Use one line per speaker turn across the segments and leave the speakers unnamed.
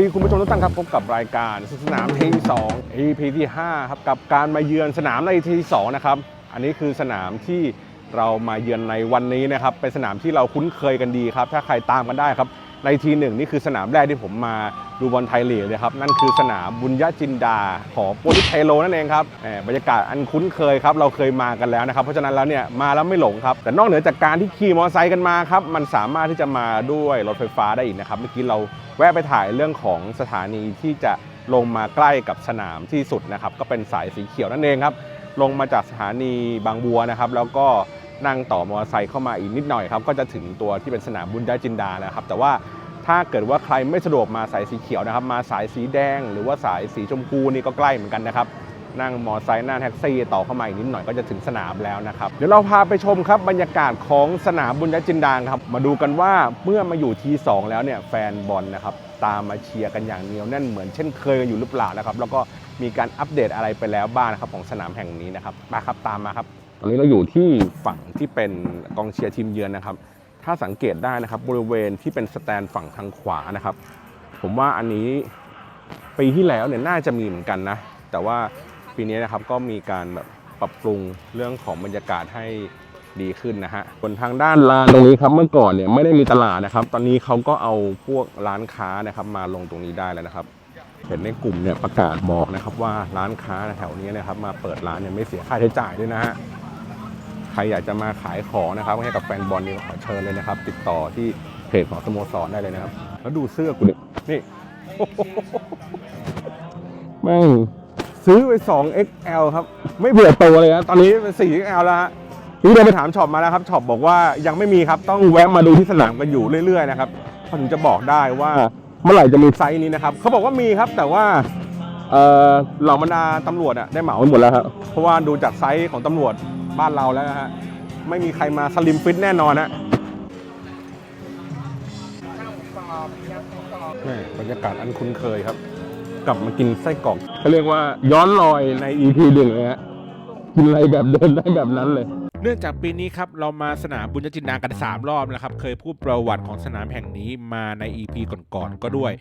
ดีคุณผู้ชมทุกท่านครับพบกับรายการสนามที2 EP ที่5ครับกับการมาเยือนสนามในที2นะครับอันนี้คือสนามที่เรามาเยือนในวันนี้นะครับเป็นสนามที่เราคุ้นเคยกันดีครับ ถ้าใครตามกันได้ครับ ในทีหนึ่งนี่คือสนามแรกที่ผมมาดูบอลไทยลีกเลยครับ นั่นคือสนามบุญญจินดาของโปลิสเทโลนั่นเองครับบรรยากาศอันคุ้นเคยครับ เราเคยมากันแล้วนะครับ เพราะฉะนั้นแล้วเนี่ยมาแล้วไม่หลงครับ แต่นอกเหนือจากการที่ขี่มอเตอร์ไซค์กันมาครับ มันสามารถที่จะมาด้วยรถไฟฟ้าได้อีกนะครับ เมื่อกี้เราแวะไปถ่ายเรื่องของสถานีที่จะลงมาใกล้กับสนามที่สุดนะครับ ก็เป็นสายสีเขียวนั่นเองครับ ลงมาจากสถานีบางบัวนะครับ แล้วก็ นั่งต่อมอเตอร์ไซค์เข้ามาอีกนิดหน่อยครับก็จะถึงตัวที่เป็นสนามบุญญาจินดาแล้วครับแต่ว่าถ้าเกิดว่าใครไม่สะดวกมาสายสีเขียวนะครับ มาสายสีแดง หรือว่าสายสีชมพูนี่ก็ใกล้เหมือนกันนะครับนั่งมอเตอร์ไซค์นั่งแท็กซี่ต่อเข้ามาอีกนิดหน่อยก็จะถึงสนามแล้วนะครับ เดี๋ยวเราพาไปชมครับบรรยากาศของสนามบุญญจินดาครับ มาดูกันว่าเมื่อมาอยู่ทีสองแล้วเนี่ยแฟนบอลนะครับ ตามมาเชียร์กันอย่างเหนียวแน่นเหมือนเช่นเคยกันอยู่หรือเปล่านะครับ แล้วก็มีการอัปเดตอะไรไปแล้วบ้างนะครับของสนามแห่งนี้นะครับมาครับตามมาครับ ตอนนี้เราอยู่ที่ฝั่งที่เป็นกองเชียร์ทีมเยือนนะครับ ถ้าสังเกตได้นะครับบริเวณที่เป็นสแตนฝั่งทางขวานะครับ ผมว่าอันนี้ปีที่แล้วเนี่ยน่าจะมีเหมือนกันนะ แต่ว่าปีนี้นะครับก็มีการแบบปรับปรุงเรื่องของบรรยากาศให้ดีขึ้นนะฮะบนทางด้านลานตรงนี้ครับเมื่อก่อนเนี่ยไม่ได้มีตลาดนะครับ ตอนนี้เขาก็เอาพวกร้านค้านะครับมาลงตรงนี้ได้แล้วนะครับ เห็นในกลุ่มเนี่ยประกาศบอกนะครับว่าร้านค้าแถวนี้นะครับมาเปิดร้านเนี่ยไม่เสียค่าใช้จ่ายด้วยนะฮะ ครอยากจะมาขายของนะครับให้กับแฟนบอลนี่ขอเชิญเลยนะครับ ติดต่อที่เพจของสโมสรได้เลยนะครับ แล้วดูเสื้อกูเนี่ยนี่แม่งซื้อไป 2XL ครับ ไม่เบื่อตัวเลยนะตอนนี้เป็น 4XL แล้วฮะนี่เดินไปถามช็อปมาแล้วครับช็อปบอกว่ายังไม่มีครับ ต้องแวะมาดูที่สนามกันอยู่เรื่อยๆนะครับเขาถึงจะบอกได้ว่าเมื่อไหร่จะมีไซส์นี้นะครับเขาบอกว่ามีครับแต่ว่าเออเหล่าบรรดาตำรวจอะได้เหมาไปหมดแล้วครับเพราะว่าดูจากไซส์ของตำรวจ บ้านเราแล้วนะฮะ ไม่มีใครมาสลิมฟิตแน่นอนนะแม่บรรยากาศอันคุ้นเคยครับ กลับมากินไส้กรอกเขาเรียกว่าย้อนรอยใน EP หนึ่งเลยฮะ กินอะไรแบบเดินได้แบบนั้นเลย
นื่องจากปีนี้ครับเรามาสนามบุญญจินดากัน 3 รอบนะครับ เคยพูดประวัติของสนามแห่งนี้มาใน EP ก่อนๆก็ด้วย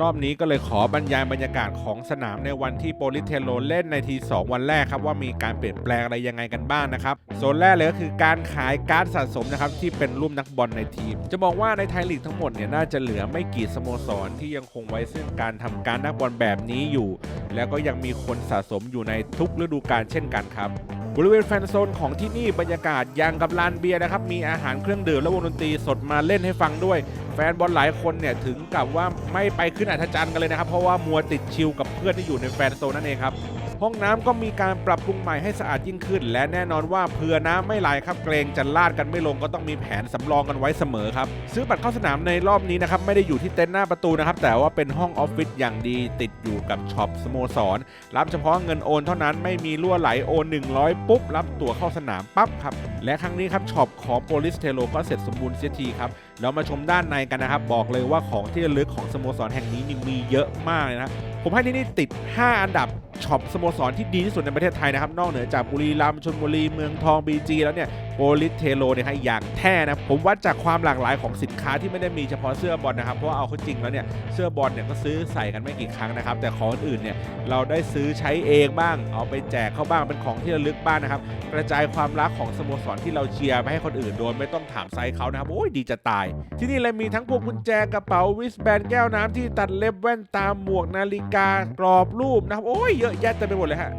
รอบนี้ก็เลยขอบรรยายบรรยากาศของสนามในวันที่โปลิเทโลเล่นในที 2 วันแรกครับ ว่ามีการเปลี่ยนแปลงอะไรยังไงกันบ้างนะครับโซนแรกเลยก็คือการขายการ์ดสะสมนะครับที่เป็นรูปนักบอลในทีม จะบอกว่าในไทยลีกทั้งหมดเนี่ยน่าจะเหลือไม่กี่สโมสรที่ยังคงไว้ซึ่งการทำการนักบอลแบบนี้อยู่ แล้วก็ยังมีคนสะสมอยู่ในทุกฤดูกาลเช่นกันครับ บริเวณแฟนโซนของที่นี่บรรยากาศยังกับลานเบียร์นะครับ มีอาหารเครื่องดื่มและวงดนตรีสดมาเล่นให้ฟังด้วย แฟนบอลหลายคนเนี่ยถึงกับว่าไม่ไปขึ้นอัธจันทร์กันเลยนะครับ เพราะว่ามัวติดชิลกับเพื่อนที่อยู่ในแฟนโซนนั่นเองครับ ห้องน้ำก็มีการปรับปรุงใหม่ให้สะอาดยิ่งขึ้น และแน่นอนว่าเผื่อน้ำไม่ไหลครับเกรงจะลาดกันไม่ลงก็ต้องมีแผนสำรองกันไว้เสมอครับซื้อบัตรเข้าสนามในรอบนี้นะครับไม่ได้อยู่ที่เต็นท์หน้าประตูนะครับแต่ว่าเป็นห้องออฟฟิศอย่างดีติดอยู่กับช็อปสโมสรรับเฉพาะเงินโอนเท่านั้นไม่มีรั่วไหลโอน100 ปุ๊บ รับตั๋วเข้าสนามปั๊บครับและครั้งนี้ครับช็อปของโปลิสเทโลก็เสร็จสมบูรณ์เสียทีครับเรามาชมด้านในกันนะครับ บอกเลยว่าของที่ระลึกของสโมสรแห่งนี้นี่มีเยอะมากเลยนะผมให้ที่นี่ติด 5 อันดับช็อปสโมสรที่ดีที่สุดในประเทศไทยนะครับ นอกเหนือจากบุรีรัมย์ชลบุรีเมืองทองบีจีแล้วเนี่ยโปลิสเทโลเนี่ยให้อย่างแท้นะ ผมวัดจากความหลากหลายของสินค้าที่ไม่ได้มีเฉพาะเสื้อบอลนะครับ เพราะาเอาเข้าจริงแล้วเนี่ยเสื้อบอลเนี่ยก็ซื้อใส่กันไม่กี่ครั้งนะครับ แต่ของอื่นเนี่ยเราได้ซื้อใช้เองบ้าง เอาไปแจกเขาบ้างเป็นของที่ระลึกบ้างนะครับ กระจายความรักของสโมสรที่เราเชียร์ไปให้คนอื่นโดยไม่ต้องถามไซส์เขานะครับโอ้ยดีจะตาย ที่นี่เลยมีทั้งพวกกุญแจกระเป๋าวิสแบนแก้วน้ำที่ตัดเล็บแว่นตาหมวกนาฬิกากรอบรูปนะครับโอ้ยยอะแยะเต็มไปหมดเลยฮะ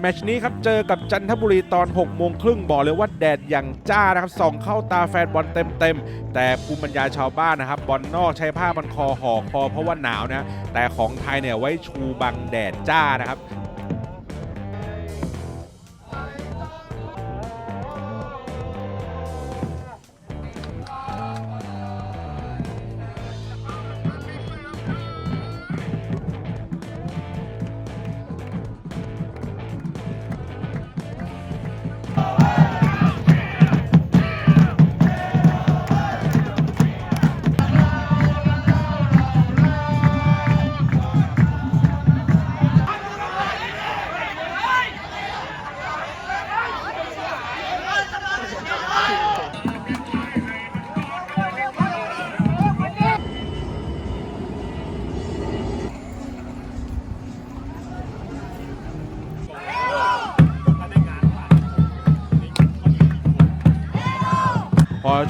แมชนี้ครับเจอกับจันทบุรีตอน6โมงครึ่งบอกเลยว่าแดดอย่างจ้านะครับส่องเข้าตาแฟนบอลเต็มๆ แต่ภูมิปัญญาชาวบ้านนะครับ บอลนอกใช้ผ้าบันคอห่อคอเพราะว่าหนาวนะ แต่ของไทยเนี่ยไว้ชูบังแดดจ้านะครับ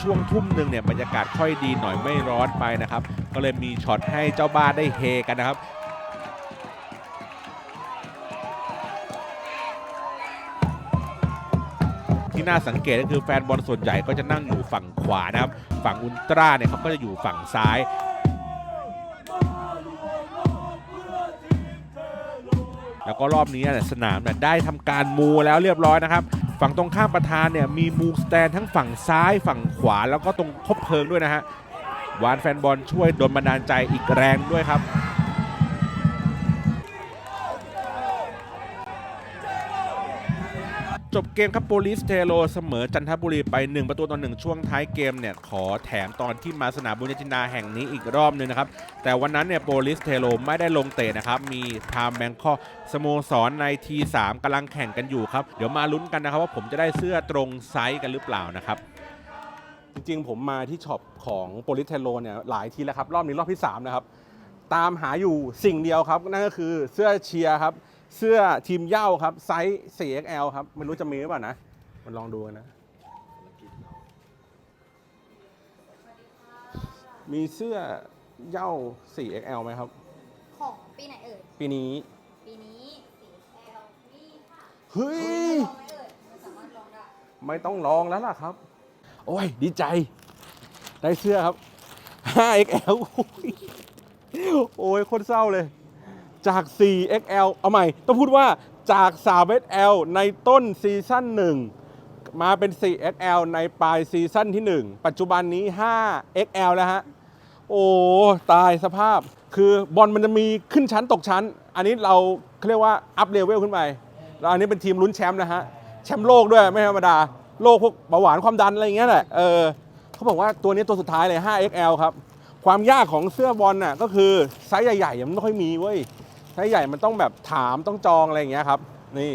ช่วงทุ่มหนึ่งเนี่ยบรรยากาศค่อยดีหน่อยไม่ร้อนไปนะครับ ก็เลยมีช็อตให้เจ้าบ้านได้เฮกันนะครับที่น่าสังเกตก็คือแฟนบอลส่วนใหญ่ก็จะนั่งอยู่ฝั่งขวานะครับ ฝั่งอุลตร้าเนี่ยเขาก็จะอยู่ฝั่งซ้าย แล้วก็รอบนี้เนี่ยสนามเนี่ยได้ทำการมูแล้วเรียบร้อยนะครับ ฝั่งตรงข้ามประธานเนี่ยมีมูสแตนทั้งฝั่งซ้ายฝั่งขวาแล้วก็ตรงคบเพลิงด้วยนะฮะหวานแฟนบอลช่วยดลบันดาลใจอีกแรงด้วยครับ จบเกมครับโปลิสเทโลเสมอจันทบุรีไป 1 ประตูต่อ1ช่วงท้ายเกมเนี่ยขอแถมตอนที่มาสนามบุญญจินดาแห่งนี้อีกรอบนึงนะครับ แต่วันนั้นเนี่ยโปลิสเทโลไม่ได้ลงเตะนะครับ มีไทม์แบงคอกสโมสรในทีสามกำลังแข่งกันอยู่ครับ เดี๋ยวมาลุ้นกันนะครับว่าผมจะได้เสื้อตรงไซส์กันหรือเปล่านะครับ
จริงๆ ผมมาที่ช็อปของโปลิสเทโลเนี่ยหลายทีแล้วครับ รอบนี้รอบที่3นะครับตามหาอยู่สิ่งเดียวครับ นั่นก็คือเสื้อเชียร์ครับ เสื้อทีมเหย้าครับ ไซส์ 4XL ครับ ไม่รู้จะมีหรือเปล่านะ มันลองดูกันนะ มีเสื้อเหย้า 4XL ไหมครับ
ของปีไหนเอ่ย
ปีนี้
ปีนี้สีแอลนี่ค่ะ
เฮ้ย
ลองไหมเอ่ยมันสามารถลองได้
ไม่ต้องลองแล้วล่ะครับ โอ้ย ดีใจ ได้เสื้อครับ 5XL โอ้ยโอ้ยโคตรเศร้าเลย จาก 4XL เอาใหม่ ต้องพูดว่าจาก 3XL ในต้นซีซั่น1 มาเป็น 4XL ในปลายซีซั่นที่ 1 ปัจจุบันนี้ 5XL แล้วฮะ โอ้ ตายสภาพ คือบอลมันจะมีขึ้นชั้นตกชั้น อันนี้เราเขาเรียกว่า อัพเลเวลขึ้นไป แล้วอันนี้เป็นทีมลุ้นแชมป์นะฮะ แชมป์โลกด้วยไม่ธรรมดา โลกพวกเบาหวานความดันอะไรอย่างเงี้ยแหละ เออเขาบอกว่าตัวนี้ตัวสุดท้ายเลย 5XL ครับ ความยากของเสื้อบอลน่ะก็คือไซส์ใหญ่ๆมันไม่ค่อยมีเว้ย ไซส์ใหญ่มันต้องแบบถามต้องจองอะไรอย่างเงี้ยครับ นี่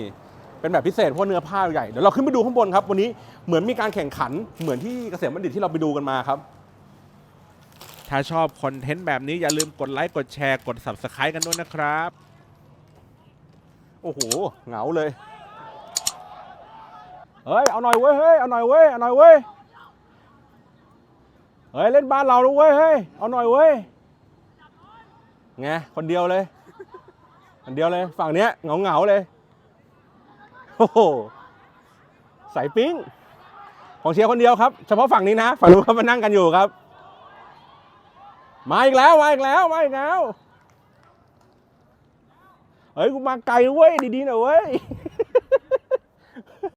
เป็นแบบพิเศษเพราะเนื้อผ้าใหญ่ เดี๋ยวเราขึ้นไปดูข้างบนครับ วันนี้เหมือนมีการแข่งขันเหมือนที่เกษมบัณฑิตที่เราไปดูกันมาครับ
ถ้าชอบคอนเทนต์แบบนี้อย่าลืมกดไลค์กดแชร์กด Subscribe กันด้วยนะครับ
โอ้โหเหงาเลย เฮ้ยเอาหน่อยเว้ยเฮ้ยเอาหน่อยเว้ยเอาหน่อยเว้ยเฮ้ยเล่นบ้านเราแล้วเว้ยเฮ้ยเอาหน่อยเว้ยไงคนเดียวเลย คนเดียวเลย ฝั่งเนี้ยเหงาเหงาๆเลยโอ้โหใส่ปิ้งของเชียร์คนเดียวครับ เฉพาะฝั่งนี้นะ ฝั่งนู้นเขามานั่งกันอยู่ครับ มาอีกแล้ว มาอีกแล้ว มาอีกแล้ว เฮ้ย กูมาไกลเว้ย ดีๆหน่อยเว้ย